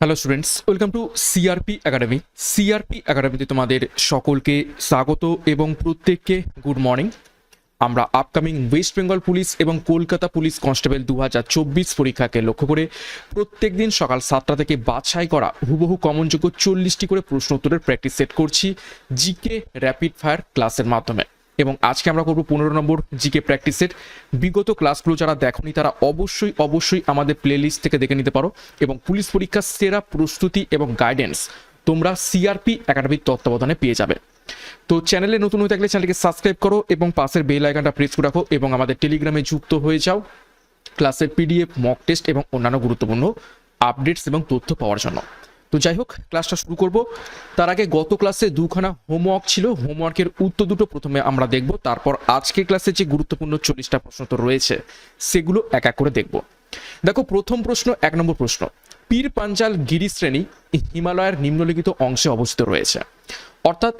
Hello students welcome to CRP academy CRP একাডেমিতে তোমাদের সকলকে স্বাগত এবং প্রত্যেককে গুড মর্নিং আমরা আপকামিং ওয়েস্ট বেঙ্গল পুলিশ এবং কলকাতা পুলিশ কনস্টেবল দু হাজার চব্বিশ পরীক্ষাকে লক্ষ্য করে প্রত্যেক দিন সকাল সাতটা থেকে বাছাই করা হুবহু কমনযোগ্য চল্লিশটি করে প্রশ্ন উত্তরের প্র্যাকটিস সেট করছি জিকে র্যাপিড ফায়ার ক্লাসের মাধ্যমে। এবং আজকে আমরা করব পনেরো নম্বর জিকে প্র্যাকটিসের বিগত ক্লাসগুলো যারা দেখনি, তারা অবশ্যই অবশ্যই আমাদের প্লেলিস্ট থেকে দেখে নিতে পারো। এবং পুলিশ পরীক্ষার সেরা প্রস্তুতি এবং গাইডেন্স তোমরা সিআরপি একাডেমির তত্ত্বাবধানে পেয়ে যাবে। তো চ্যানেলে নতুন হয়ে থাকলে চ্যানেলকে সাবস্ক্রাইব করো এবং পাশের বেল আইকনটা প্রেস করে রাখো এবং আমাদের টেলিগ্রামে যুক্ত হয়ে যাও ক্লাসের পিডিএফ মক টেস্ট এবং অন্যান্য গুরুত্বপূর্ণ আপডেটস এবং তথ্য পাওয়ার জন্য। তো যাই হোক ক্লাসটা শুরু করব। তার আগে গত ক্লাসে দুখানা হোমওয়ার্ক ছিল। হোমওয়ার্কের উত্তর দুটো প্রথমে আমরা দেখব। তারপর আজকের ক্লাসে যে গুরুত্বপূর্ণ চল্লিশটা প্রশ্ন তো রয়েছে, সেগুলো এক এক করে দেখব। দেখো, প্রথম প্রশ্ন, এক নম্বর প্রশ্ন। পীর পাঞ্জাল গিরিশ্রেণী হিমালয়ের নিম্নলিখিত অংশে অবস্থিত রয়েছে। অর্থাৎ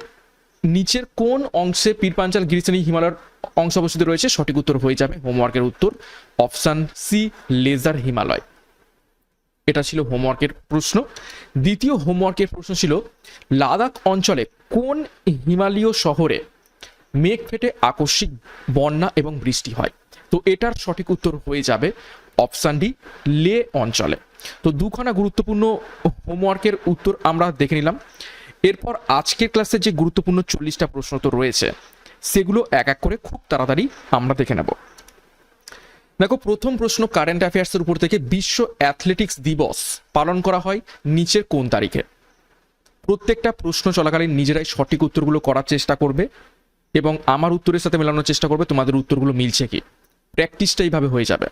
নিচের কোন অংশে পীর পাঞ্জাল গিরিশ্রেণী হিমালয়ের অংশ অবস্থিত রয়েছে? সঠিক উত্তর হয়ে যাবে হোমওয়ার্কের উত্তর অপশান সি লেজার হিমালয়। এটা ছিল হোমওয়ার্কের প্রশ্ন। দ্বিতীয় হোমওয়ার্কের প্রশ্ন ছিল, লাদাখ অঞ্চলে কোন হিমালয় শহরে মেঘ ফেটে আকস্মিক বন্যা এবং বৃষ্টি হয়? তো এটার সঠিক উত্তর হয়ে যাবে অপশান ডি, লে অঞ্চলে। তো দুখানা গুরুত্বপূর্ণ হোমওয়ার্কের উত্তর আমরা দেখে নিলাম। এরপর আজকের ক্লাসে যে গুরুত্বপূর্ণ চল্লিশটা প্রশ্ন তো রয়েছে, সেগুলো এক এক করে খুব তাড়াতাড়ি আমরা দেখে নেব। দেখো, প্রথম প্রশ্ন কারেন্ট অ্যাফেয়ার্সের উপর থেকে বিশ্ব অ্যাথলেটিক্স দিবস পালন করা হয় নিচের কোন তারিখে? প্রত্যেকটা প্রশ্ন চলাকালীন নিজেরাই সঠিক উত্তরগুলো করার চেষ্টা করবে এবং আমার উত্তরের সাথে মেলানোর চেষ্টা করবে, তোমাদের উত্তরগুলো মিলছে কি? প্র্যাকটিসটা এইভাবে হয়ে যাবে।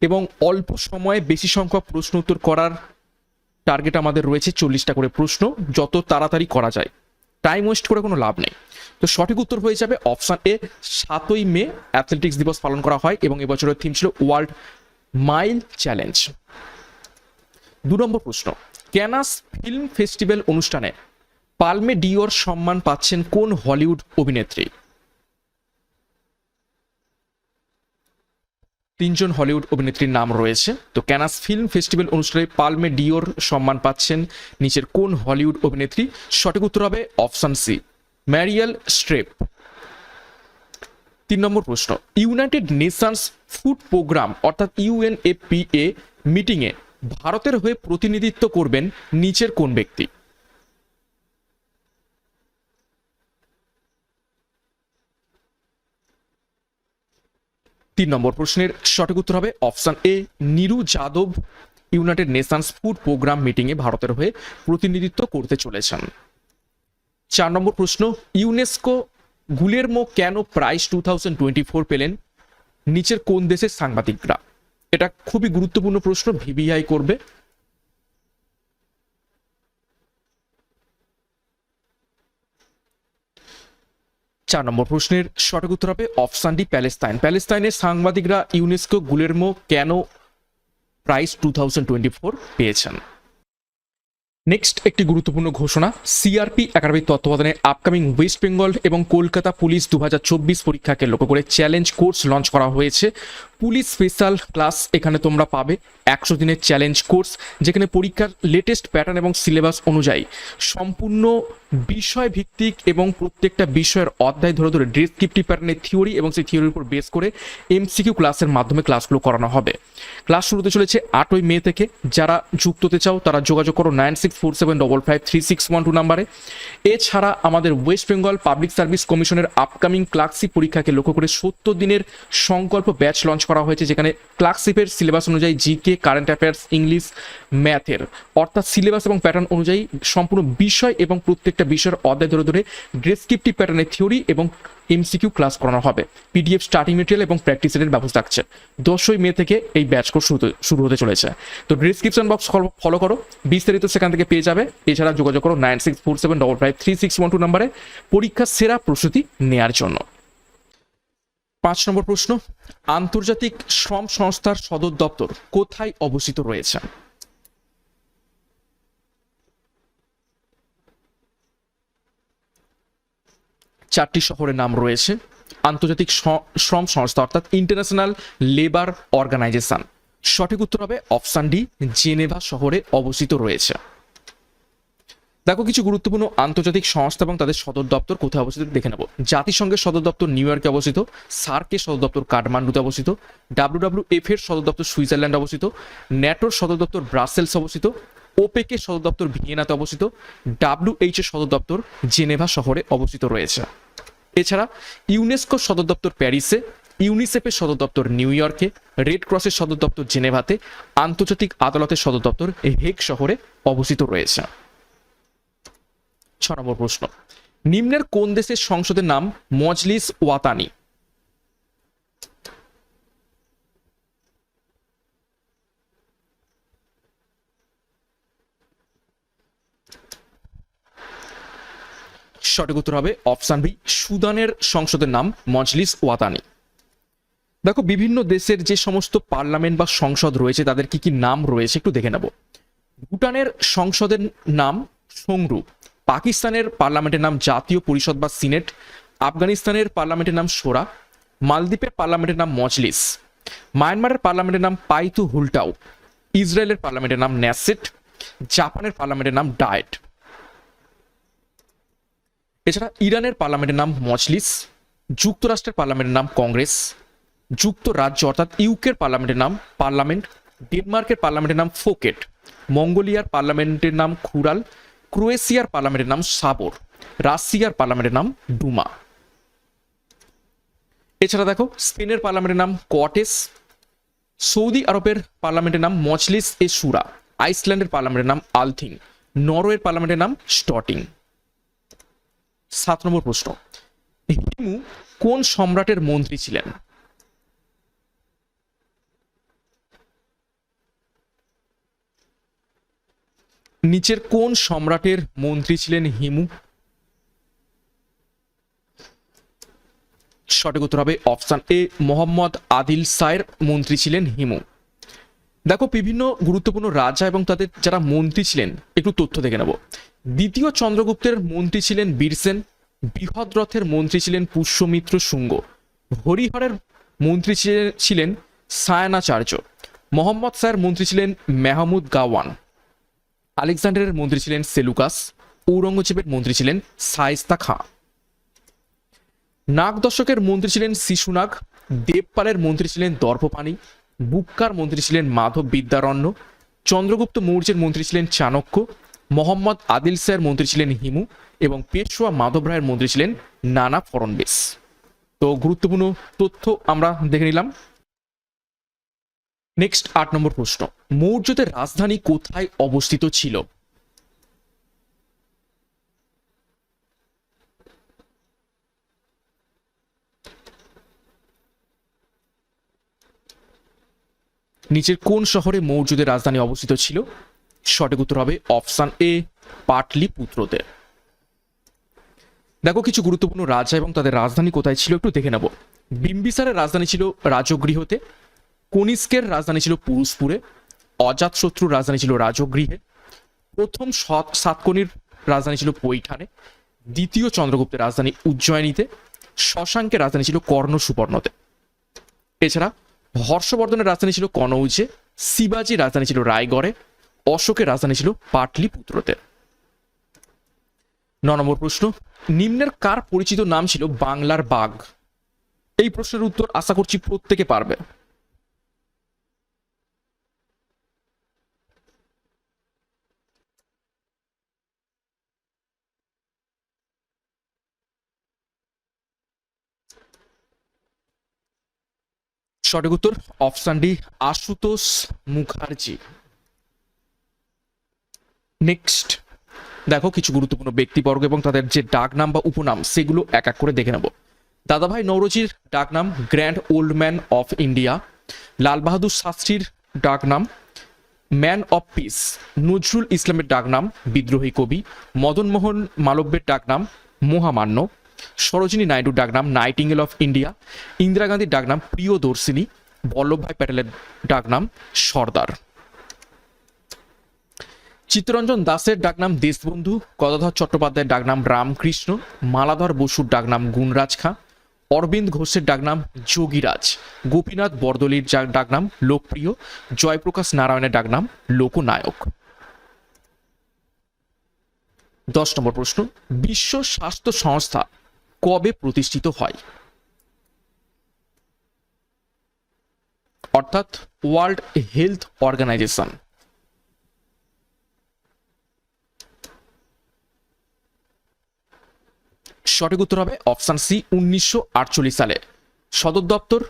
এবং অল্প সময়ে বেশি সংখ্যক প্রশ্ন উত্তর করার টার্গেট আমাদের রয়েছে চল্লিশটা করে প্রশ্ন, যত তাড়াতাড়ি করা যায়। টাইম ওয়েস্ট করে কোনো লাভ নেই। তো সঠিক উত্তর হয়ে যাবে অপশান এ সাতই মে অ্যাথলেটিক্স দিবস পালন করা হয় এবং এবছরের থিম ছিল ওয়ার্ল্ড মাইল চ্যালেঞ্জ দু নম্বর প্রশ্ন ক্যানাস ফিল্ম ফেস্টিভ্যাল অনুষ্ঠানে পালমে ডিওর সম্মান পাচ্ছেন কোন হলিউড অভিনেত্রী? তিনজন হলিউড অভিনেত্রীর নাম রয়েছে। তো ক্যানাস ফিল্ম ফেস্টিভ্যাল অনুষ্ঠানে পালমে ডিওর সম্মান পাচ্ছেন নিচের কোন হলিউড অভিনেত্রী? সঠিক উত্তর হবে অপশন সি, ম্যারিয়াল স্ট্রেপ। তিন নম্বর প্রশ্ন, ইউনাইটেড নেশনস ফুড প্রোগ্রাম অর্থাৎ ইউএনএপিএ মিটিংয়ে ভারতের হয়ে প্রতিনিধিত্ব করবেন নিচের কোন ব্যক্তি? তিন নম্বর প্রশ্নের সঠিক উত্তর হবে option A, Niru Yadav United Nations food programme মিটিংয়ে ভারতের হয়ে প্রতিনিধিত্ব করতে চলেছেন। চার নম্বর প্রশ্ন, UNESCO Guillermo Cano prize two thousand পেলেন নিচের কোন দেশের সাংবাদিকরা? এটা খুবই গুরুত্বপূর্ণ প্রশ্ন, ভিবিআই করবে। চার নম্বর প্রশ্নের সঠিক উত্তর হবে অপশান ডি প্যালেস্তাইন। প্যালেস্তাইনের সাংবাদিকরা UNESCO Guillermo Cano prize two thousand twenty four পেয়েছেন? নেক্সট একটি গুরুত্বপূর্ণ ঘোষণা, সিআরপি একাডেমির তত্ত্বাবধানে আপকামিং ওয়েস্ট বেঙ্গল এবং কলকাতা পুলিশ দু হাজার চব্বিশ পরীক্ষাকে লক্ষ্য করে চ্যালেঞ্জ কোর্স লঞ্চ করা হয়েছে। পুলিশ স্পেশাল ক্লাস এখানে তোমরা পাবে একশো দিনের চ্যালেঞ্জ কোর্স, যেখানে পরীক্ষার লেটেস্ট প্যাটার্ন এবং সিলেবাস অনুযায়ী সম্পূর্ণ বিষয় ভিত্তিক এবং প্রত্যেকটা বিষয়ের অধ্যায় ধরে ধরে ডেসক্রিপটিভ প্যাটার্নের থিওরি এবং সেই থিওরির উপর বেস করে এমসিকিউ ক্লাসের মাধ্যমে ক্লাসগুলো করানো হবে। ক্লাস শুরুতে চলেছে আটই মে থেকে। যারা যুক্ত হতে চাও, তারা যোগাযোগ করো nine six four seven double five three six one two নাম্বারে এছাড়া আমাদের ওয়েস্ট বেঙ্গল পাবলিক সার্ভিস কমিশনের আপকামিং ক্লার্কশিপ পরীক্ষাকে লক্ষ্য করে সত্তর দিনের সংকল্প ব্যাচ লঞ্চ করা হয়েছে, যেখানে ক্লার্কশিপের সিলেবাস অনুযায়ী জিকে কারেন্ট অ্যাফেয়ার্স ইংলিশ ম্যাথের অর্থাৎ সিলেবাস এবং প্যাটার্ন অনুযায়ী সম্পূর্ণ বিষয় এবং প্রত্যেকটা বিষয়ের অধ্যায় ধরে ধরে ডেসক্রিপটিভ প্যাটার্নের থিওরি এবং এমসিকিউ ক্লাস করানো হবে। পিডিএফ স্টার্টিং মেটেরিয়াল এবং প্র্যাকটিস সেটের ব্যবস্থা থাকছে। দশই মে থেকে এই ব্যাচ কোর্স শুরু হতে চলেছে। তো ডিসক্রিপশন বক্স ফলো করো। বিস্তারিত সেখান থেকে পেয়ে যাবে। এছাড়া যোগাযোগ করো nine six four seven double five three six one two নাম্বারে পরীক্ষার সেরা প্রস্তুতি নেয়ার জন্য। পাঁচ নম্বর প্রশ্ন। আন্তর্জাতিক শ্রম সংস্থার সদর দপ্তর কোথায় অবস্থিত রয়েছে? চারটি শহরের নাম রয়েছে। আন্তর্জাতিক শ্রম সংস্থা অর্থাৎ ইন্টারন্যাশনাল লেবার অর্গানাইজেশন সঠিক উত্তর হবে অপশান ডি, জেনেভা শহরে অবস্থিত রয়েছে। দেখো, কিছু গুরুত্বপূর্ণ আন্তর্জাতিক সংস্থা এবং তাদের সদর দপ্তর কোথায় অবস্থিত দেখে নেব। জাতিসংঘের সদর দপ্তর নিউ ইয়র্কে অবস্থিত, সার্কের সদর দপ্তর কাঠমান্ডুতে অবস্থিত ডাব্লিউ এফ এর সদর দপ্তর সুইজারল্যান্ড অবস্থিত, ন্যাটোর সদর দপ্তর ব্রাসেলস অবস্থিত ওপেকের সদর দপ্তর ভিয়েনাতে অবস্থিত, ডাব্লিউ এইচ এর সদর দপ্তর জেনেভা শহরে অবস্থিত রয়েছে। এছাড়া ইউনেস্কো সদর দপ্তর প্যারিসে, ইউনিসেফের সদর দপ্তর নিউ ইয়র্কে, রেড ক্রসের সদর দপ্তর জেনেভাতে, আন্তর্জাতিক আদালতের সদর দপ্তর হেগ শহরে অবস্থিত রয়েছে। ছ নম্বর প্রশ্ন। নিম্নের কোন দেশের সংসদের নাম মজলিস ওয়াতানি? সঠিক উত্তর হবে অপশান বি, সুদানের সংসদের নাম মজলিস ওয়াতানি। দেখো, বিভিন্ন দেশের যে সমস্ত পার্লামেন্ট বা সংসদ রয়েছে, তাদের কি কি নাম রয়েছে একটু দেখে নেব। ভুটানের সংসদের নাম সংরু, পাকিস্তানের পার্লামেন্টের নাম জাতীয় পরিষদ বা সিনেট, আফগানিস্তানের পার্লামেন্টের নাম সোরা, মালদ্বীপের পার্লামেন্টের নাম মজলিস, মায়ানমারের পার্লামেন্টের নাম পাইতু হুলটাও, ইসরায়েলের পার্লামেন্টের নাম ন্যাসেট, জাপানের পার্লামেন্টের নাম ডায়েট। এছাড়া ইরানের পার্লামেন্টের নাম মজলিস যুক্তরাষ্ট্রের পার্লামেন্টের নাম কংগ্রেস যুক্তরাজ্য অর্থাৎ ইউকের পার্লামেন্টের নাম পার্লামেন্ট ডেনমার্কের পার্লামেন্টের নাম ফোকেট মঙ্গোলিয়ার পার্লামেন্টের নাম খুরাল ক্রোয়েশিয়ার পার্লামেন্টের নাম সাবর রাশিয়ার পার্লামেন্টের নাম ডুমা এছাড়া দেখো স্পেনের পার্লামেন্টের নাম কটেস সৌদি আরবের পার্লামেন্টের নাম মজলিস এ সুরা আইসল্যান্ডের পার্লামেন্টের নাম আলথিং নরওয়ের পার্লামেন্টের নাম স্টটিং সাত নম্বর প্রশ্ন। হিমু কোন সম্রাটের মন্ত্রী ছিলেন? নিচের কোন সম্রাটের মন্ত্রী ছিলেন হিমু? সঠিক উত্তর হবে অপশান এ, মোহাম্মদ আদিল সায়ের মন্ত্রী ছিলেন হিমু। দেখো, বিভিন্ন গুরুত্বপূর্ণ রাজা এবং তাদের যারা মন্ত্রী ছিলেন, একটু তথ্য দেখে নেব। দ্বিতীয় চন্দ্রগুপ্তের মন্ত্রী ছিলেন বীরসেন বৃহদ্রথের মন্ত্রী ছিলেন পুষ্যমিত্র শুঙ্গ, হরিহরের মন্ত্রী ছিলেন ছিলেন সায়নাচার্য, মোহাম্মদ সায়ের মন্ত্রী ছিলেন মেহমুদ গাওয়ান, আলেকজান্ডারের মন্ত্রী ছিলেন সেলুকাস, ঔরঙ্গজেবের মন্ত্রী ছিলেন সাইস্তা খাঁ। নাগ দশকের মন্ত্রী ছিলেন শিশুনাগ, দেবপালের মন্ত্রী ছিলেন দর্পপাণি বুক্কার মন্ত্রী ছিলেন মাধব বিদ্যারণ্য, চন্দ্রগুপ্ত মৌর্যের মন্ত্রী ছিলেন চাণক্য, মোহাম্মদ আদিল সাহের মন্ত্রী ছিলেন হিমু এবং পেশোয়া মাধব রায়ের মন্ত্রী ছিলেন নানা ফড়নবিস। তো গুরুত্বপূর্ণ তথ্য আমরা দেখে নিলাম। নেক্সট আট নম্বর প্রশ্ন। মৌর্যদের রাজধানী কোথায় অবস্থিত ছিল? নিচের কোন শহরে মৌর্যদের রাজধানী অবস্থিত ছিল? সঠিক উত্তর হবে অপশান এ পাটলিপুত্রতে দেখো, কিছু গুরুত্বপূর্ণ রাজা এবং তাদের রাজধানী কোথায় ছিল একটু দেখে নেব। বিম্বিসারের রাজধানী ছিল রাজগৃহতে, কনিষ্কের রাজধানী ছিল পুরুষপুরে অজাতশত্রুর রাজধানী ছিল রাজগৃহে, প্রথম সাতকর্ণীর রাজধানী ছিল পৈঠানে, দ্বিতীয় চন্দ্রগুপ্তের রাজধানী উজ্জয়িনীতে, শশাঙ্কের রাজধানী ছিল কর্ণ সুবর্ণতে এছাড়া হর্ষবর্ধনের রাজধানী ছিল কনৌজে, শিবাজির রাজধানী ছিল রায়গড়ে, অশোকের রাজধানী ছিল পাটলিপুত্রতে। ন নম্বর প্রশ্ন, নিম্নের কার পরিচিত নাম ছিল বাংলার বাঘ? এই প্রশ্নের উত্তর আশা করছি প্রত্যেকে পারবে। সঠিক উত্তর option D Ashutosh Mukherjee. Next দেখো কিছু গুরুত্বপূর্ণ ব্যক্তিবর্গ এবং তাদের যে ডাক নাম বা উপনাম, সেগুলো এক এক করে দেখে নেব। দাদাভাই নৌরজির ডাক নাম grand old man of India, Lal Bahadur শাস্ত্রীর ডাক নাম, ম্যান অফ পিস, নজরুল ইসলামের ডাক নাম, বিদ্রোহী কবি মদন মোহন মালব্যের ডাক নাম, মহামান্য সরোজিনী নাইডুর ডাক নাম নাইটিঙ্গেল অফ ইন্ডিয়া, ইন্দিরা গান্ধীর ডাক নাম প্রিয়দর্শিনী, বল্লভভাই প্যাটেলের ডাক নাম সর্দার। চিত্তরঞ্জন দাসের ডাকনাম দেশবন্ধু, গদাধর চট্টোপাধ্যায়ের ডাকনাম রামকৃষ্ণ, মালাধর বসুর ডাকনাম গুণরাজ খাঁ, অরবিন্দ ঘোষের ডাকনাম যোগীরাজ, গোপীনাথ বরদলির ডাকনাম লোকপ্রিয়, জয়প্রকাশ নারায়ণের ডাকনাম লোকনায়ক। দশ নম্বর প্রশ্ন, বিশ্ব স্বাস্থ্য সংস্থা কবে প্রতিষ্ঠিত হয়? অর্থাৎ ওয়ার্ল্ড হেলথ অর্গানাইজেশন সঠিক উত্তর হবে অপশন সি উনিশশো সালে। সদর দপ্তর?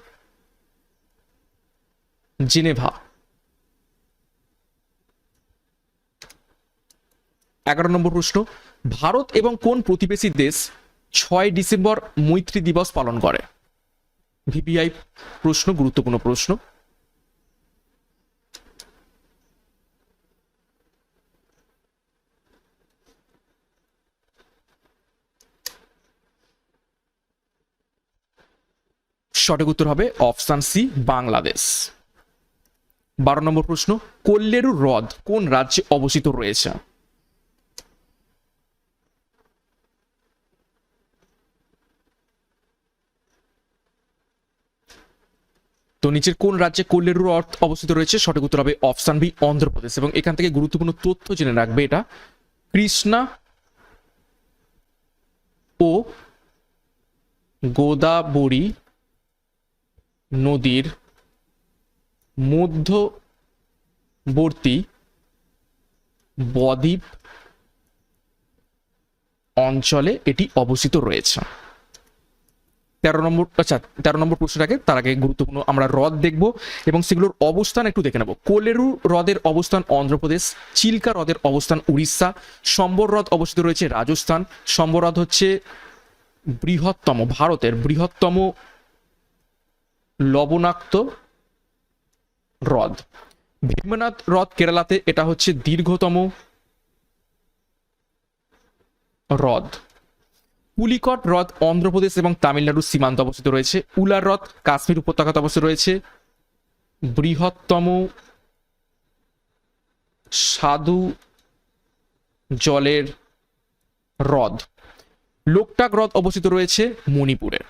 জেনেভা। এগারো নম্বর প্রশ্ন, ভারত এবং কোন প্রতিবেশী দেশ ছয় ডিসেম্বর মৈত্রী দিবস পালন করে। ভিপিআই প্রশ্ন, গুরুত্বপূর্ণ প্রশ্ন। সঠিক উত্তর হবে অপশান সি, বাংলাদেশ। বারো নম্বর প্রশ্ন, কল্লেরু হ্রদ কোন রাজ্যে অবস্থিত রয়েছে? তো নিচের কোন রাজ্যে কল্লেরু অর্থ অবস্থিত রয়েছে? সঠিক উত্তর হবে অপশান বি, অন্ধ্রপ্রদেশ। এবং এখান থেকে গুরুত্বপূর্ণ তথ্য জেনে রাখবে এটা। কৃষ্ণা ও গোদাবরী নদীর মধ্যবর্তী বদ্বীপ অঞ্চলে এটি অবস্থিত রয়েছে। তেরো নম্বর আচ্ছা তেরো নম্বর প্রশ্নটাকে, তার আগে গুরুত্বপূর্ণ আমরা হ্রদ দেখব এবং সেগুলোর অবস্থান একটু দেখে নেব। কোলেরু হ্রদের অবস্থান অন্ধ্রপ্রদেশ, চিল্কা হ্রদের অবস্থান উড়িষ্যা, সম্বর হ্রদ অবস্থিত রয়েছে রাজস্থান, সম্বর হ্রদ হচ্ছে বৃহত্তম, ভারতের বৃহত্তম লবণাক্ত হ্রদ। ভীমনাথ হ্রদ কেরালাতে এটা হচ্ছে দীর্ঘতম হ্রদ। পুলিকট হ্রদ অন্ধ্রপ্রদেশ এবং তামিলনাড়ুর সীমান্ত অবস্থিত রয়েছে। উলার হ্রদ কাশ্মীর উপত্যকাতে অবস্থিত রয়েছে। বৃহত্তম সাধু জলের হ্রদ। লোকটাক হ্রদ অবস্থিত রয়েছে মণিপুরের।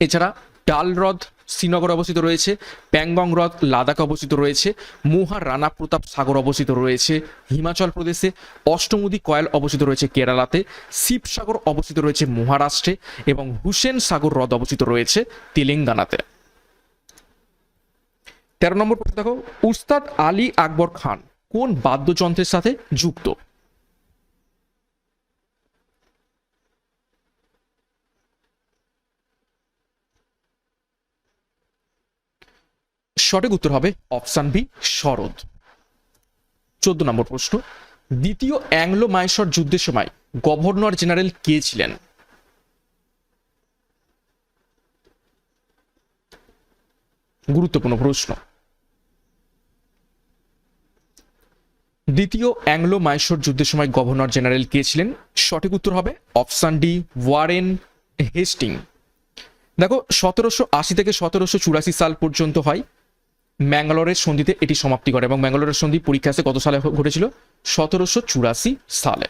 এছাড়া ডাল হ্রদ শ্রীনগর অবস্থিত রয়েছে প্যাংগং হ্রদ, লাদাখে অবস্থিত রয়েছে, মোহা, রানা, প্রতাপ সাগর অবস্থিত রয়েছে, হিমাচল প্রদেশে, অষ্টমুদি কয়েল অবস্থিত রয়েছে কেরালাতে, শিবসাগর অবস্থিত রয়েছে মহারাষ্ট্রে এবং হুসেন সাগর হ্রদ অবস্থিত রয়েছে তেলেঙ্গানাতে। তেরো নম্বর প্রশ্ন দেখো, উস্তাদ আলী আকবর খান কোন বাদ্যযন্ত্রের সাথে যুক্ত? সঠিক উত্তর হবে অপশান বি, শরৎ। চোদ্দ নম্বর প্রশ্ন, দ্বিতীয় অ্যাংলো মাইসর যুদ্ধের সময় গভর্নর জেনারেল কে ছিলেন? গুরুত্বপূর্ণ প্রশ্ন। দ্বিতীয় অ্যাংলো মাইসর যুদ্ধের সময় গভর্নর জেনারেল কে ছিলেন? সঠিক উত্তর হবে অপশান ডি, ওয়ারেন হেস্টিং। দেখো, সতেরোশো আশি থেকে সতেরোশো চুরাশি সাল পর্যন্ত হয় ম্যাঙ্গালোরের সন্ধিতে এটি সমাপ্তি করে এবং ম্যাঙ্গালোরের সন্ধি পরীক্ষা কত সালে ঘটেছিল? সতেরোশো চুরাশি সালে।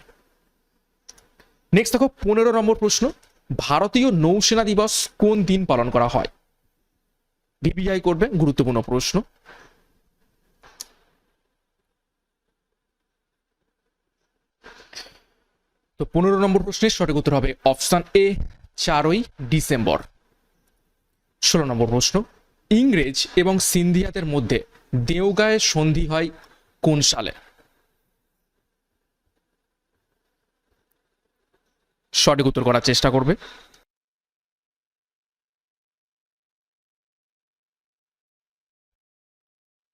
নেক্সট দেখো, পনেরো নম্বর প্রশ্ন। ভারতীয় নৌসেনা দিবস কোন দিন পালন করা হয়? ভিভিআই করবে গুরুত্বপূর্ণ প্রশ্ন। তো পনেরো নম্বর প্রশ্নের সঠিক উত্তর হবে অপশন এ, চারই ডিসেম্বর। ষোলো নম্বর প্রশ্ন। ইংরেজ এবং সিন্ধিয়াদের মধ্যে দেওগাঁয়ের সন্ধি হয় কোন সালে? সঠিক উত্তর করার চেষ্টা করবে।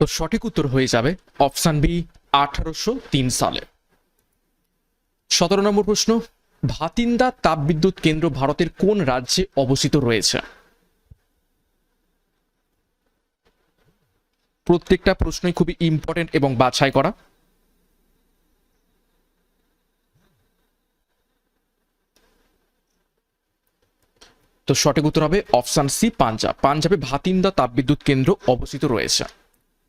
তো সঠিক উত্তর হয়ে যাবে অপশান বি, আঠারোশো তিন সালে। সতেরো নম্বর প্রশ্ন, ভাতিন্দা তাপবিদ্যুৎ কেন্দ্র ভারতের কোন রাজ্যে অবস্থিত রয়েছে? প্রত্যেকটা প্রশ্নই খুবই ইম্পর্টেন্ট এবং বাছাই করা। তো সঠিক উত্তর হবে অপশান সি, পাঞ্জাব। পাঞ্জাবে ভাতিন্দা তাপবিদ্যুৎ কেন্দ্র অবস্থিত রয়েছে।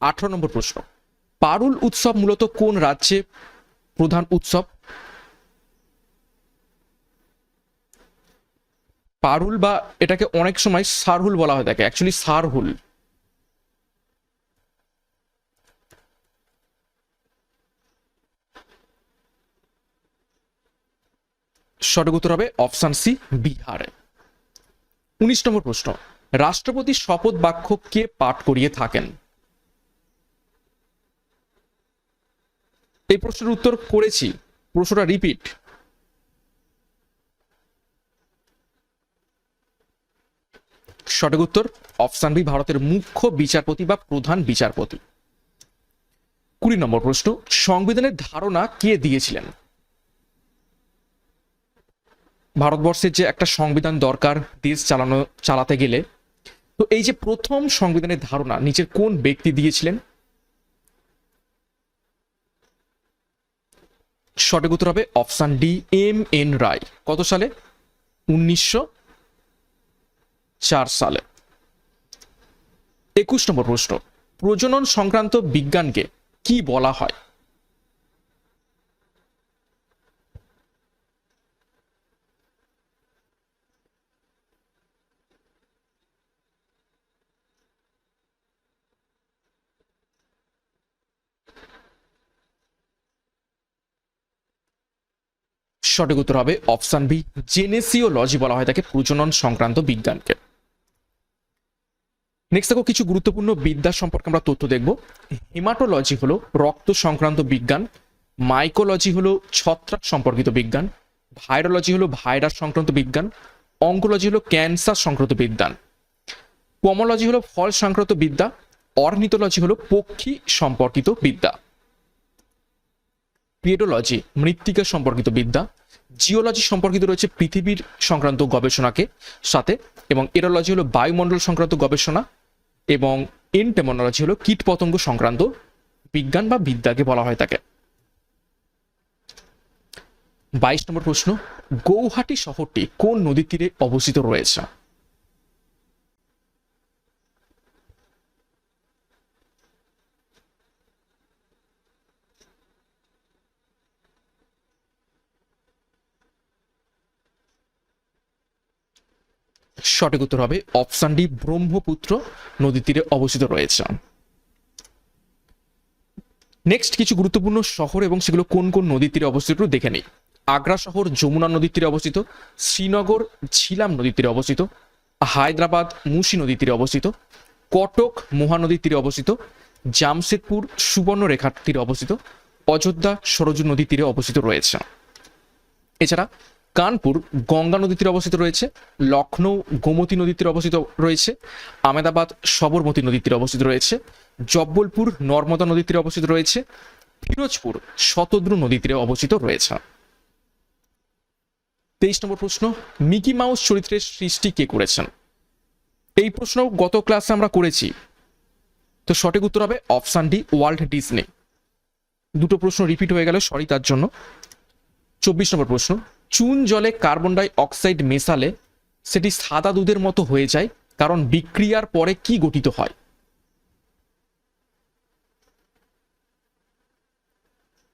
আঠারো নম্বর প্রশ্ন, পারুল উৎসব মূলত কোন রাজ্যে প্রধান উৎসব? পারুল বা এটাকে অনেক সময় সারহুল বলা হয়ে থাকে অ্যাকচুয়ালি সারহুল। সঠিক উত্তর হবে অপশান সি, বিহারে। উনিশ নম্বর প্রশ্ন, রাষ্ট্রপতি শপথ বাক্য কে পাঠ করিয়ে থাকেন? এই প্রশ্নের উত্তর করেছি, প্রশ্নটা রিপিট। সঠিক উত্তর, অপশান বি, ভারতের মুখ্য বিচারপতি বা প্রধান বিচারপতি। কুড়ি নম্বর প্রশ্ন, সংবিধানের ধারণা কে দিয়েছিলেন? ভারতবর্ষের যে একটা সংবিধান দরকার দেশ চালানো, চালাতে গেলে, তো এই যে প্রথম সংবিধানের ধারণা, নিচের কোন ব্যক্তি দিয়েছিলেন? সঠিক উত্তর হবে option D, M N Roy. কত সালে? উনিশশো চার সালে। একুশ নম্বর প্রশ্ন, প্রজনন সংক্রান্ত বিজ্ঞানকে কি বলা হয়? সঠিক উত্তর হবে অপশান বি, জেনেসিওলজি বলা হয় তাকে প্রজনন সংক্রান্ত বিজ্ঞানকে। নেক্সট দেখো, কিছু গুরুত্বপূর্ণ বিদ্যা সম্পর্কে আমরা তথ্য দেখব। হিমাটোলজি হলো রক্ত সংক্রান্ত বিজ্ঞান মাইকোলজি হলো ছত্রাক সম্পর্কিত বিজ্ঞান ভাইরোলজি হলো ভাইরাস সংক্রান্ত বিজ্ঞান অঙ্কোলজি হলো ক্যান্সার সংক্রান্ত বিজ্ঞান পমোলজি হলো ফল সংক্রান্ত বিদ্যা অর্নিটোলজি হলো পক্ষী সম্পর্কিত বিদ্যা। পিয়েডোলজি মৃত্তিকা সম্পর্কিত বিদ্যা জিওলজি সম্পর্কিত রয়েছে পৃথিবীর সংক্রান্ত গবেষণাকে সাথে, এবং এরোলজি হলো বায়ুমণ্ডল সংক্রান্ত গবেষণা, এবং এনটেমোনোলজি হলো কীটপতঙ্গ সংক্রান্ত বিজ্ঞান বা বিদ্যাকে বলা হয় তাকে। বাইশ নম্বর প্রশ্ন, গৌহাটি শহরটি কোন নদীর তীরে অবস্থিত রয়েছে? সঠিক উত্তর হবে অপশান ডি, ব্রহ্মপুত্র নদীর তীরে অবস্থিত রয়েছে। নেক্সট কিছু গুরুত্বপূর্ণ শহর এবং সেগুলো কোন কোন নদীর তীরে অবস্থিত দেখে নেই। আগ্রা শহর, যমুনা নদীর তীরে অবস্থিত, শ্রীনগর, ঝিলাম নদীর তীরে অবস্থিত, হায়দ্রাবাদ, মুসি নদীর তীরে অবস্থিত, কটক মহানদীর তীরে অবস্থিত, জামশেদপুর, সুবর্ণরেখার তীরে অবস্থিত, অযোধ্যা, সরজু নদীর তীরে অবস্থিত রয়েছে। এছাড়া কানপুর গঙ্গা নদীর তীরে অবস্থিত রয়েছে লখনৌ গোমতী নদীর তীরে অবস্থিত রয়েছে, আমেদাবাদ সবরমতী নদীর তীরে অবস্থিত রয়েছে, জব্বলপুর নর্মদা নদীর তীরে অবস্থিত রয়েছে, ফিরোজপুর শতদ্রু নদীর তীরে অবস্থিত রয়েছে। তেইশ নম্বর প্রশ্ন, মিকি মাউস চরিত্রের সৃষ্টি কে করেছেন? এই প্রশ্ন গত ক্লাসে আমরা করেছি। তো সঠিক উত্তর হবে অপশান ডি ওয়ার্ল্ড ডিসনি দুটো প্রশ্ন রিপিট হয়ে গেল, সরি, তার জন্য। চব্বিশ নম্বর প্রশ্ন চুন জলে কার্বন ডাই অক্সাইড মেশালে সেটি সাদা দুধের মতো হয়ে যায়, কারণ বিক্রিয়ার পরে কি গঠিত হয়?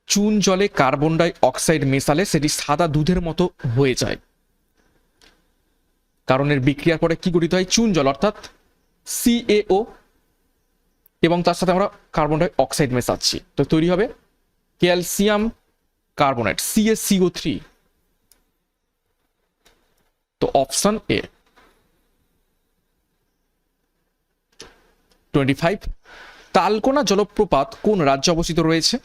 চুন জলে কার্বন ডাই অক্সাইড মেশালে সেটি সাদা দুধের মতো হয়ে যায়, কারণ এর বিক্রিয়ার পরে কি গঠিত হয়? চুন জল, অর্থাৎ সিএও এবং তার সাথে আমরা কার্বন ডাই অক্সাইড মেশাচ্ছি। তো তৈরি হবে ক্যালসিয়াম কার্বনেট সিএসসিও থ্রি তো option A twenty five Talakona জলপ্রপাত কোন রাজ্যে অবস্থিত রয়েছে?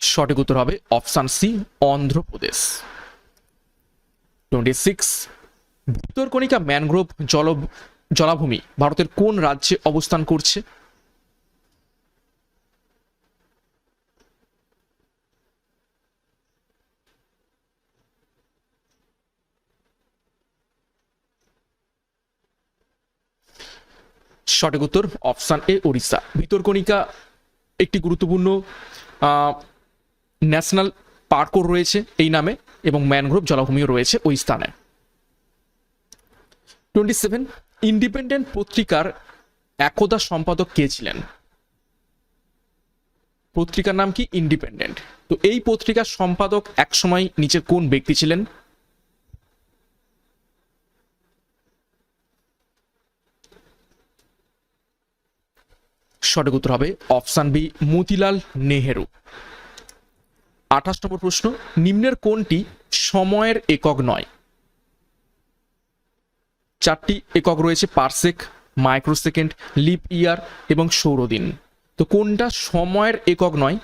সঠিক উত্তর হবে option C Andhra Pradesh. Twenty six Bhitarkanika mangrove জল জলাভূমি ভারতের কোন রাজ্যে অবস্থান করছে? সঠিক উত্তর, অপশান এ, ওড়িশা। ভিতরকণিকা একটি গুরুত্বপূর্ণ ন্যাশনাল পার্কও রয়েছে এই নামে এবং ম্যানগ্রোভ জলাভূমিও রয়েছে ওই স্থানে। টোয়েন্টি সেভেন ইন্ডিপেন্ডেন্ট পত্রিকার একদা সম্পাদক কে ছিলেন? পত্রিকার নাম কি? ইন্ডিপেন্ডেন্ট তো এই পত্রিকার সম্পাদক একসময় নিচে কোন ব্যক্তি ছিলেন? সঠিক উত্তর হবে অপশান বি, মতিলাল নেহেরু। আঠাশ নম্বর প্রশ্ন, নিম্নের কোনটি সময়ের একক নয়? চারটি একক রয়েছে, পারসেক, মাইক্রোসেকেন্ড, লিপ ইয়ার এবং সৌরদিন। তো কোনটা সময়ের একক নয়?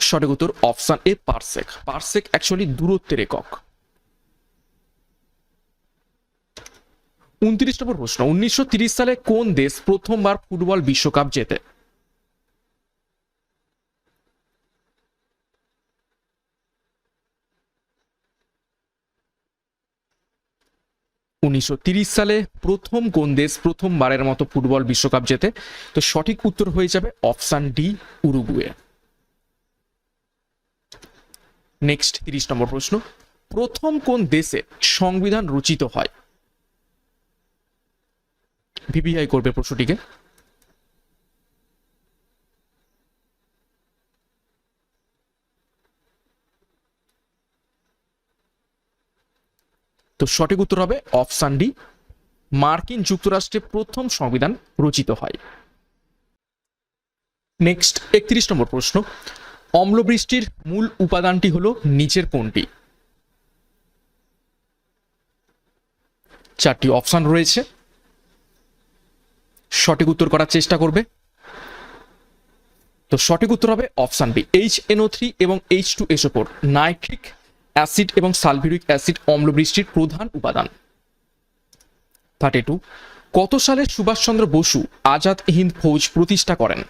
সঠিক উত্তর option A, parsec. Parsec actually দূরত্বের একক। উনত্রিশ নম্বর প্রশ্ন। উনিশশো সালে কোন দেশ প্রথমবার ফুটবল বিশ্বকাপ জেতে? উনিশশো সালে প্রথম কোন দেশ প্রথমবারের মতো ফুটবল বিশ্বকাপ জেতে? তো সঠিক উত্তর হয়ে যাবে অপশান ডি, উরুগুয়ে। নেক্সট, তিরিশ নম্বর প্রশ্ন। প্রথম কোন দেশে সংবিধান রচিত হয়? ভিভিআই করবে প্রশ্নটিকে। তো সঠিক উত্তর হবে অপশান ডি মার্কিন যুক্তরাষ্ট্রে প্রথম সংবিধান রচিত হয়। নেক্সট, একত্রিশ নম্বর প্রশ্ন। অম্লবৃষ্টির মূল উপাদানটি হলো নিচের কোনটি চারটি অপশান রয়েছে। সঠিক উত্তর করার চেষ্টা করবে। তো সঠিক উত্তর হবে option B H NO three এবং H two SO four nitric acid এবং সালফিউরিক অ্যাসিড অম্লবৃষ্টির প্রধান উপাদান। থার্টি টু কত সালে সুভাষচন্দ্র বসু আজাদ হিন্দ ফৌজ প্রতিষ্ঠা করেন?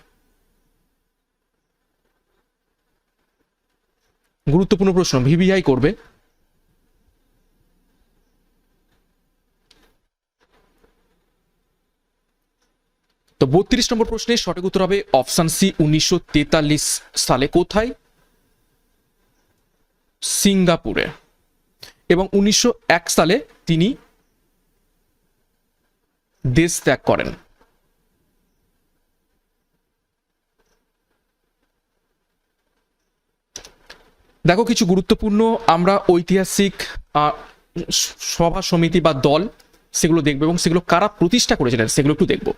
গুরুত্বপূর্ণ প্রশ্ন, ভিভিআই করবে? তো বত্রিশ নম্বর প্রশ্নের সঠিক উত্তর হবে অপশান সি, উনিশশো তেতাল্লিশ সালে কোথায়? সিঙ্গাপুরে। এবং উনিশশো এক সালে তিনি দেশ ত্যাগ করেন। দেখো, কিছু গুরুত্বপূর্ণ আমরা ঐতিহাসিক সভা সমিতি বা দল সেগুলো দেখব এবং সেগুলো কারা প্রতিষ্ঠা করেছিলেন সেগুলো একটু দেখব।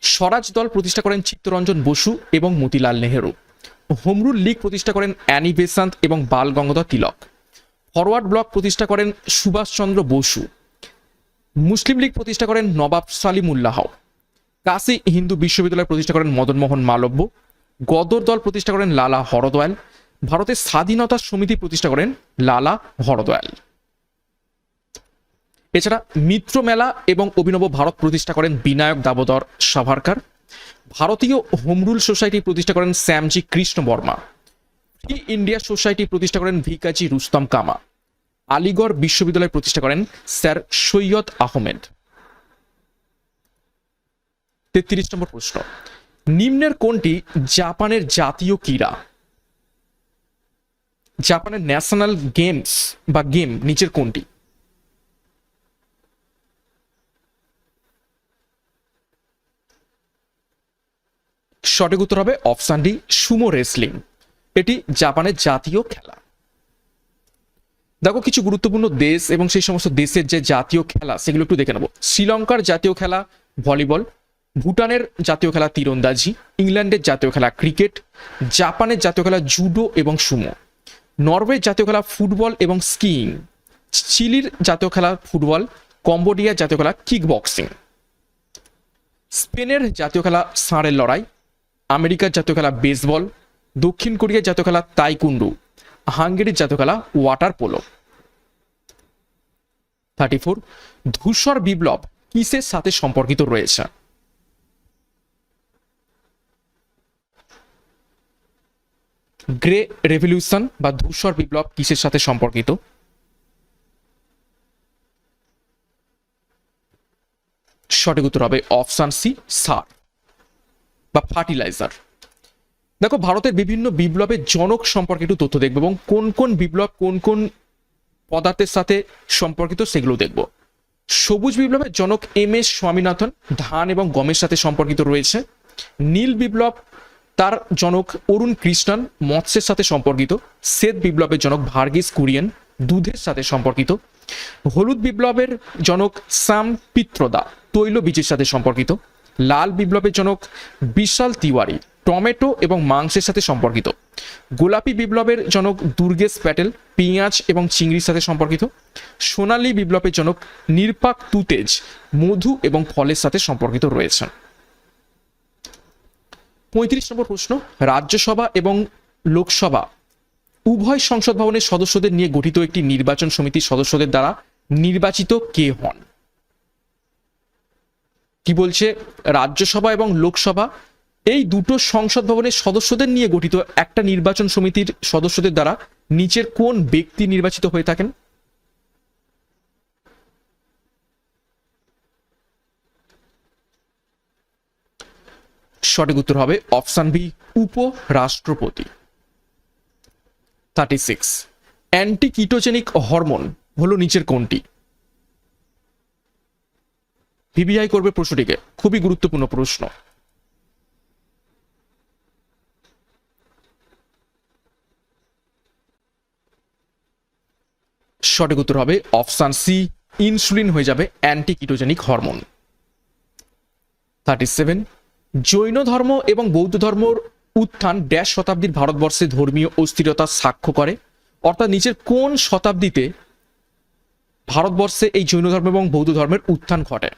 স্বরাজ দল প্রতিষ্ঠা করেন চিত্তরঞ্জন বসু এবং মতিলাল নেহেরু। হোমরুল লীগ প্রতিষ্ঠা করেন অ্যানি বেসান্ত এবং বাল গঙ্গাধর তিলক। ফরওয়ার্ড ব্লক প্রতিষ্ঠা করেন সুভাষচন্দ্র বসু। মুসলিম লীগ প্রতিষ্ঠা করেন নবাব সালিমুল্লাহ। কাশী হিন্দু বিশ্ববিদ্যালয় প্রতিষ্ঠা করেন মদনমোহন মালব্য। গদর দল প্রতিষ্ঠা করেন লালা হরদয়াল। ভারতের স্বাধীনতা সমিতি প্রতিষ্ঠা করেন লালা হরদয়াল। এছাড়া মিত্র মেলা এবং অভিনব ভারত প্রতিষ্ঠা করেন বিনায়ক দামোদর সাভারকার। ভারতীয় হোমরুল সোসাইটি প্রতিষ্ঠা করেন Shyamji Krishna Varma. Free India society প্রতিষ্ঠা করেন ভিকাজি রুস্তম কামা। আলিগড় বিশ্ববিদ্যালয় প্রতিষ্ঠা করেন স্যার সৈয়দ আহমেদ। তেত্রিশ নম্বর প্রশ্ন। নিম্নের কোনটি জাপানের জাতীয় ক্রীড়া? জাপানের ন্যাশনাল গেমস বা গেম নিচের কোনটি? সঠিক উত্তর হবে অপশান ডি, সুমো রেসলিং। এটি জাপানের জাতীয় খেলা। দেখো কিছু গুরুত্বপূর্ণ দেশ এবং সেই সমস্ত দেশের যে জাতীয় খেলা, সেগুলো একটু দেখে নেব। শ্রীলঙ্কার জাতীয় খেলা, ভলিবল, ভুটানের জাতীয় খেলা, তীরন্দাজি, ইংল্যান্ডের জাতীয় খেলা, ক্রিকেট, জাপানের জাতীয় খেলা, জুডো এবং সুমো। নরওয়ের জাতীয় খেলা, ফুটবল এবং স্কিইং। চিলির জাতীয় খেলা, ফুটবল, কম্বোডিয়ার জাতীয় খেলা কিক বক্সিং স্পেনের জাতীয় খেলা, ষাঁড়ের লড়াই। আমেরিকার জাতীয় খেলা বেসবল, দক্ষিণ কোরিয়ার জাতীয় খেলা তাইকুন্ডু, হাঙ্গেরির জাতীয় খেলা ওয়াটার পোলো। থার্টি ফোর, ধূসর বিপ্লব কিসের সাথে সম্পর্কিত রয়েছে? গ্রে রেভলিউশন বা ধূসর বিপ্লব কিসের সাথে সম্পর্কিত? সঠিক উত্তর হবে অপশান সি, সার। বা ফার্টিলাইজার। দেখো, ভারতের বিভিন্ন বিপ্লবের জনক সম্পর্কে একটু তথ্য দেখব এবং কোন কোন বিপ্লব, কোন কোন পদার্থের সাথে সম্পর্কিত সেগুলো দেখব। সবুজ বিপ্লবের জনক এম এস স্বামীনাথন, ধান এবং গমের সাথে সম্পর্কিত রয়েছে। নীল বিপ্লব, তার জনক অরুণ কৃষ্ণন, মৎস্যের সাথে সম্পর্কিত। শ্বেত বিপ্লবের জনক ভার্গিস কুরিয়েন, দুধের সাথে সম্পর্কিত। হলুদ বিপ্লবের জনক সাম পিত্রদা, তৈল বীজের সাথে সম্পর্কিত। লাল বিপ্লবের জনক বিশাল তিওয়ারি, টমেটো এবং মাংসের সাথে সম্পর্কিত। গোলাপি বিপ্লবের জনক দুর্গেশ প্যাটেল, পেঁয়াজ এবং চিংড়ির সাথে সম্পর্কিত। সোনালী বিপ্লবের জনক নির্পাক তুতেজ, মধু এবং ফলের সাথে সম্পর্কিত রয়েছেন। পঁয়ত্রিশ নম্বর প্রশ্ন, রাজ্যসভা এবং লোকসভা উভয় সংসদ ভবনের সদস্যদের নিয়ে গঠিত একটি নির্বাচন সমিতির সদস্যদের দ্বারা নির্বাচিত কে হন? কি বলছে? রাজ্যসভা এবং লোকসভা, এই দুটো সংসদ ভবনের সদস্যদের নিয়ে গঠিত একটা নির্বাচন সমিতির সদস্যদের দ্বারা নিচের কোন ব্যক্তি নির্বাচিত হয়ে থাকেন? সঠিক উত্তর হবে অপশন বি, উপরাষ্ট্রপতি। থার্টি সিক্স অ্যান্টিকিটোজেনিক হরমোন হলো নিচের কোনটি? ভিবিআই করবে প্রশ্নটিকে। খুবই গুরুত্বপূর্ণ প্রশ্ন। সঠিক উত্তর হবে অপশান সি, ইনসুলিন হয়ে যাবে antiketogenic hormone. Thirty seven, Jain ধর্ম এবং বৌদ্ধ ধর্মর উত্থান ড্যাশ শতাব্দীর ভারতবর্ষে ধর্মীয় অস্থিরতা সাক্ষ্য করে। অর্থাৎ নিচের কোন শতাব্দীতে ভারতবর্ষে এই জৈন ধর্ম এবং বৌদ্ধ ধর্মের উত্থান ঘটে?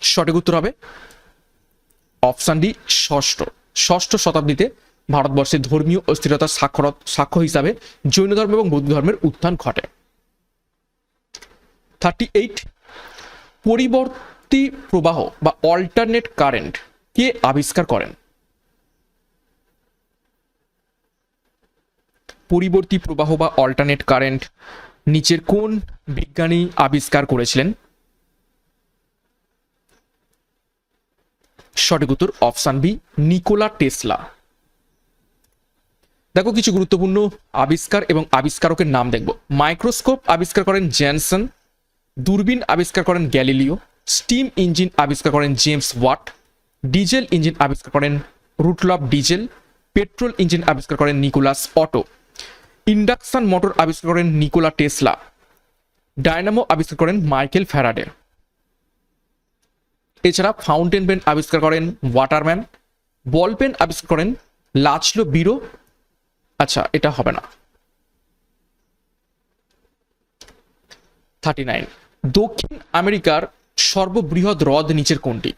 সঠিক উত্তর হবে অপশান ডি, ষষ্ঠ। ষষ্ঠ শতাব্দীতে ভারতবর্ষে ধর্মীয় অস্থিরতার সাক্ষর সাক্ষ্য হিসাবে জৈন ধর্ম এবং বৌদ্ধ ধর্মের উত্থান ঘটে। থার্টি এইট পরিবর্তী প্রবাহ বা অল্টারনেট কারেন্ট কে আবিষ্কার করেন? পরিবর্তী প্রবাহ বা অল্টারনেট কারেন্ট নিচের কোন বিজ্ঞানী আবিষ্কার করেছিলেন? সঠিক উত্তর অপশান বি, নিকোলা টেসলা। দেখো কিছু গুরুত্বপূর্ণ আবিষ্কার এবং আবিষ্কারকের নাম দেখব। মাইক্রোস্কোপ আবিষ্কার করেন জ্যানসন দূরবীন আবিষ্কার করেন গ্যালিলিও, স্টিম ইঞ্জিন আবিষ্কার করেন জেমস ওয়াট, ডিজেল ইঞ্জিন আবিষ্কার করেন রুটলভ ডিজেল, পেট্রোল ইঞ্জিন আবিষ্কার করেন নিকোলাস অটো। ইন্ডাকশন মোটর আবিষ্কার করেন নিকোলা টেসলা। ডায়নামো আবিষ্কার করেন মাইকেল ফ্যারাডে। এছাড়া ফাউন্টেন পেন আবিষ্কার করেন ওয়াটারম্যান বল পেন আবিষ্কার করেন লাচলো বিরো। আচ্ছা এটা হবে না। থার্টি নাইন দক্ষিণ আমেরিকার সর্ববৃহৎ হ্রদ নিচের কোনটি?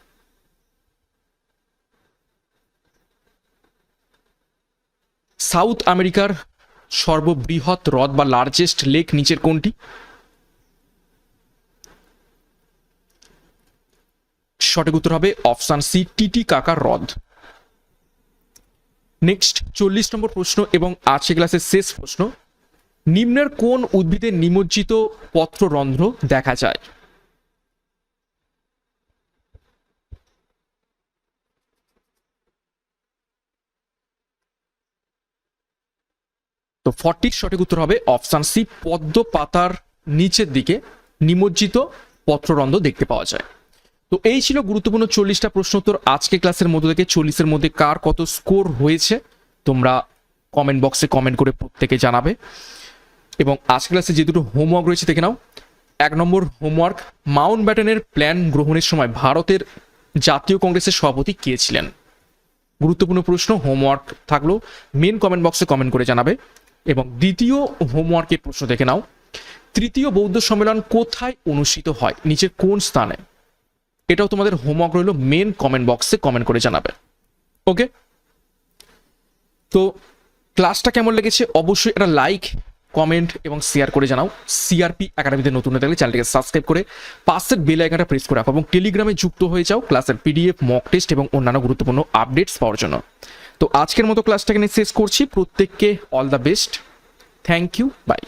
সাউথ আমেরিকার সর্ববৃহৎ হ্রদ বা লার্জেস্ট লেক নিচের কোনটি? সঠিক উত্তর হবে অপশান সি, টিটি কাকার হ্রদ। নেক্সট, চল্লিশ নম্বর প্রশ্ন এবং আজকে ক্লাসের শেষ প্রশ্ন। নিম্নের কোন উদ্ভিদের নিমজ্জিত পত্ররন্ধ্র দেখা যায়? তো ফর্টির সঠিক উত্তর হবে অপশান সি, পদ্ম পাতার নিচের দিকে নিমজ্জিত পত্ররন্ধ্র দেখতে পাওয়া যায়। তো এই ছিল গুরুত্বপূর্ণ চল্লিশটা প্রশ্ন উত্তর। আজকে ক্লাসের মধ্যে থেকে চল্লিশের মধ্যে কার কত স্কোর হয়েছে, তোমরা কমেন্ট বক্সে কমেন্ট করে প্রত্যেকে জানাবে। এবং আজকে ক্লাসে যে দুটো হোমওয়ার্ক রয়েছে দেখে নাও। এক নম্বর হোমওয়ার্ক মাউন্ট ব্যাটেনের প্ল্যান গ্রহণের সময় ভারতের জাতীয় কংগ্রেসের সভাপতি কে ছিলেন? গুরুত্বপূর্ণ প্রশ্ন হোমওয়ার্ক থাকল। মেন কমেন্ট বক্সে কমেন্ট করে জানাবে। এবং দ্বিতীয় হোমওয়ার্কের প্রশ্ন দেখে নাও। তৃতীয় বৌদ্ধ সম্মেলন কোথায় অনুষ্ঠিত হয়? নিচের কোন স্থানে? এটাও তোমাদের হোমওয়ার্ক রইল মেন কমেন্ট বক্সে কমেন্ট করে জানাবে। ওকে তো ক্লাসটা কেমন লেগেছে? অবশ্যই একটা লাইক কমেন্ট এবং শেয়ার করে জানাও। সিআরপি একাডেমিতে নতুন থাকলে চ্যানেলটিকে সাবস্ক্রাইব করে পাশের বেল আইকনটা প্রেস করে রাখো এবং টেলিগ্রামে যুক্ত হয়ে যাও ক্লাসের পিডিএফ মক টেস্ট এবং অন্যান্য গুরুত্বপূর্ণ আপডেটস পাওয়ার জন্য। তো আজকের মতো ক্লাসটাকে নিয়ে শেষ করছি। প্রত্যেককে all the best thank you bye